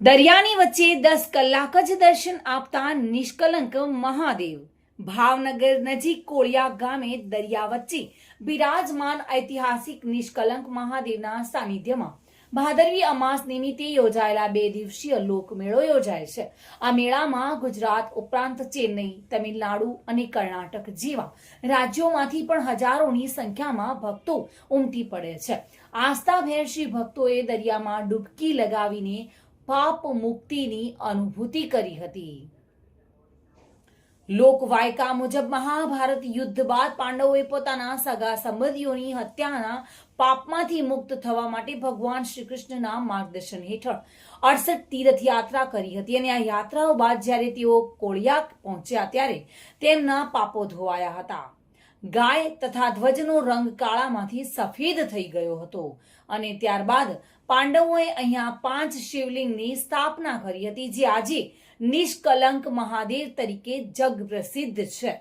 દરિયાની વચ્ચે દસ કલાક જ દર્શન આપતા નિષ્કલંક મહાદેવ. ભાવનગર નજીક કોળિયા ગામે દરિયા વચ્ચે બિરાજમાન ઐતિહાસિક નિષ્કલંક મહાદેવના સાનિધ્યમાં ભાદરવી અમાસ નિમિત્તે યોજાયેલા બે દિવસીય લોકમેળો યોજાય છે. આ મેળામાં ગુજરાત ઉપરાંત ચેન્નઈ, તમિલનાડુ અને કર્ણાટક જેવા રાજ્યોમાંથી પણ હજારોની સંખ્યામાં ભક્તો ઉમટી પડે છે. આસ્થાભેર શ્રી ભક્તોએ દરિયામાં ડૂબકી લગાવીને પાપ મુક્તિની અનુભૂતિ કરી હતી. લોકવાયકા મુજબ મહાભારત યુદ્ધ બાદ પાંડવોએ પોતાના સગા સંબંધીઓની હત્યાના પાપમાંથી મુક્ત થવા માટે ભગવાન શ્રી કૃષ્ણના માર્ગદર્શન હેઠળ અડસઠ તીર્થ યાત્રા કરી હતી અને આ યાત્રાઓ બાદ જ્યારે તેઓ કોળિયાક પહોંચ્યા ત્યારે તેમના પાપો ધોવાયા હતા. ગાય તથા ધ્વજનો રંગ કાળામાંથી સફેદ થઈ ગયો હતો. અને ત્યારબાદ પાંડવોએ અહીંયા પાંચ શિવલિંગની સ્થાપના કરી હતી, જે આજે નિષ્કલંક મહાદેવ તરીકે જગ પ્રસિદ્ધ છે.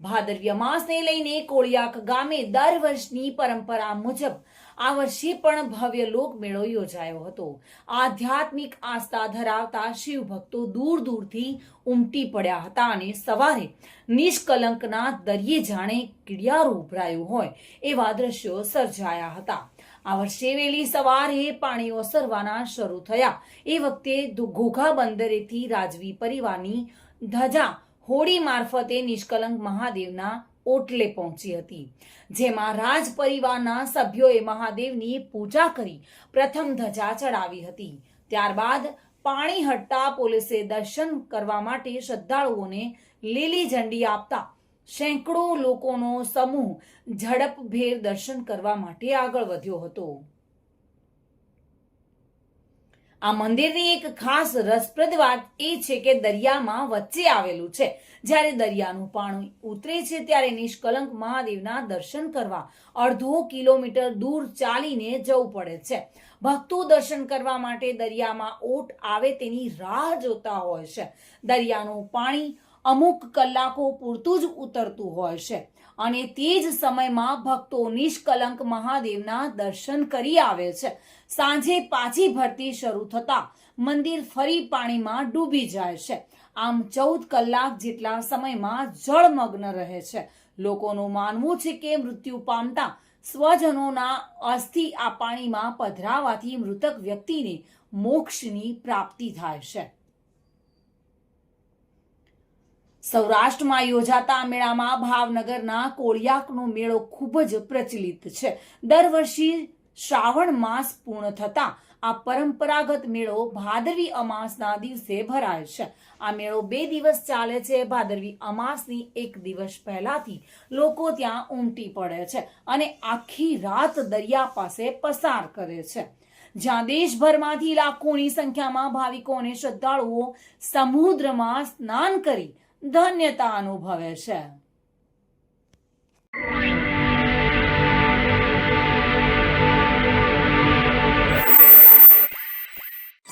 ભાદરવ્ય માસને લઈને કોળિયાક ગામે દર વર્ષની પરંપરા મુજબ આ વર્ષે પણ ભવ્ય લોકમેળો યોજાયો હતો. આધ્યાત્મિક આસ્થા ધરાવતા શિવ ભક્તો દૂર દૂરથી ઉમટી પડ્યા હતા અને સવારે નિષ્કલંકના દરિયે જાણે કિડિયારો ઉભરાયું હોય એવા દ્રશ્યો સર્જાયા હતા. આ વર્ષે વહેલી સવારે પાણી ઓસરવાના શરૂ થયા. એ વખતે ઘોઘા બંદરેથી રાજવી પરિવારની ધજા હોડી મારફતે નિષ્કલંક મહાદેવના ઓટલે પહોંચી હતી, જેમાં રાજ પરિવારના સભ્યોએ મહાદેવની પૂજા કરી, પ્રથમ ધજા ચડાવી હતી. ત્યારબાદ પાણી હટતા પોલીસે દર્શન કરવા માટે શ્રદ્ધાળુઓને લીલી ઝંડી આપતા સેંકડો લોકોનો સમૂહ ઝડપભેર દર્શન કરવા માટે આગળ વધ્યો હતો. આ મંદિરની એક ખાસ રસપ્રદ વાત એ છે કે દરિયામાં વચ્ચે આવેલું છે. જ્યારે દરિયાનું પાણી ઉતરે છે ત્યારે નિષ્કલંક મહાદેવના દર્શન કરવા અડધો કિલોમીટર દૂર ચાલીને જવું પડે છે. ભક્તો દર્શન કરવા માટે દરિયામાં ઓટ આવે તેની રાહ જોતા હોય છે. દરિયાનું પાણી અમુક કલાકો પૂરતું જ ઉતરતું હોય છે. અને તે જ સમયમાં ભક્તો નિષ્કલંક મહાદેવના દર્શન કરી આવે છે. સાંજે પાછી ભરતી શરૂ થતા મંદિર ફરી પાણીમાં ડૂબી જાય છે. આમ ચૌદ કલાક જેટલા સમયમાં જળમગ્ન રહે છે. લોકોનું માનવું છે કે મૃત્યુ પામતા સ્વજનોના અસ્થિ આ પાણીમાં પધરાવાથી મૃતક વ્યક્તિને મોક્ષની પ્રાપ્તિ થાય છે. સૌરાષ્ટ્રમાં યોજાતા મેળામાં ભાવનગરના કોળિયાકનો મેળો ખૂબ જ પ્રચલિત છે. દર વર્ષે શ્રાવણ માસ પૂર્ણ થતા આ પરંપરાગત મેળો ભાદરવી અમાસના દિવસે ભરાય છે. આ મેળો બે દિવસ ચાલે છે. ભાદરવી અમાસની એક દિવસ પહેલાથી લોકો ત્યાં ઉમટી પડે છે અને આખી રાત દરિયા પાસે પસાર કરે છે. જ્યાં દેશભરમાંથી લાખોની સંખ્યામાં ભાવિકો અને શ્રદ્ધાળુઓ સમુદ્રમાં સ્નાન કરી ધન્યતા અનુભવે છે.